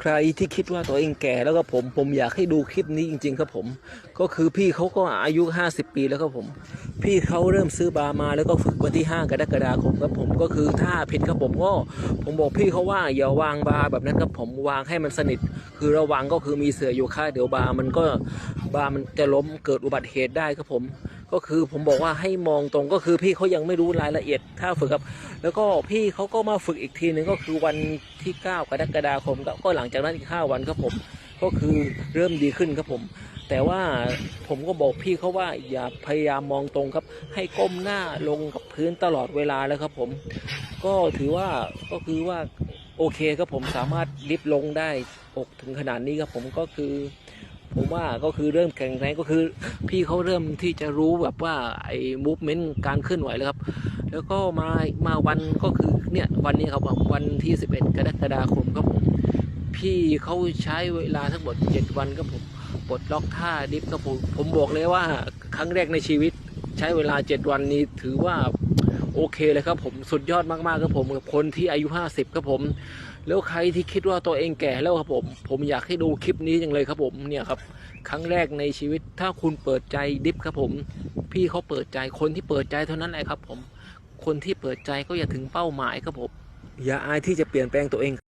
ใครที่คิดว่าตัวเองแก่แล้วก็ผมผมอยากให้ดูคลิปนี้จริง ๆ ครับผม ก็คือพี่เขาก็อายุ 50 ปีแล้วครับผม พี่เขาเริ่มซื้อบามาแล้วก็ฝึกวันที่ 5 กรกฎาคมครับผมก็คือถ้าผิดครับผมก็ผมบอกพี่เขาว่าอย่าวางบาแบบนั้นครับผมวางให้มันสนิท คือระวังก็คือมีเสืออยู่ข้าเดี๋ยวบามันก็บามันจะล้มเกิดอุบัติเหตุได้ครับผม ก็คือผมบอกว่าให้มองตรงก็คือพี่เขายังไม่รู้รายละเอียดถ้าฝึกครับ แล้วก็พี่เขาก็มาฝึกอีกทีหนึ่งก็คือวันที่ 9 กรกฎาคมครับก็หลังจากนั้นอีก5วันครับผมก็คือเริ่มดีขึ้นครับผม แต่ว่าผมก็บอกพี่เขาว่าอย่าพยายามมองตรงครับ ให้ก้มหน้าลงกับพื้นตลอดเวลาแล้วครับผม ก็ถือว่าก็คือว่าโอเคครับผมสามารถลิฟลงได้อกถึงขนาดนี้ครับผมก็คือ ผมว่าก็คือเริ่มแข็งแรงก็คือ พี่เขาเริ่มที่จะรู้แบบว่าไอ้มูฟเมนต์การเคลื่อนไหวแล้วครับ แล้วก็มามาวันก็คือเนี่ยวันนี้ครับวันที่ 11 กรกฎาคมครับผมพี่เขาใช้เวลาทั้งหมด 7 วันครับผมปลดล็อกท่าดิฟครับผมผมบอกเลยว่าครั้งแรกในชีวิต ใช้เวลา 7 วันนี้ถือว่า โอเคเลยครับผมสุดยอดมากๆครับผมกับคนที่อายุ 50ครับผม แล้วใครที่คิดว่าตัวเองแก่แล้วครับผม ผมอยากให้ดูคลิปนี้จังเลยครับผมเนี่ยครับครั้งแรกในชีวิตถ้าคุณเปิดใจดิฟครับผม พี่เขาเปิดใจคนที่เปิดใจเท่านั้นแหละครับผม คนที่เปิดใจก็อย่าถึงเป้าหมายครับผม อย่าอายที่จะเปลี่ยนแปลงตัวเอง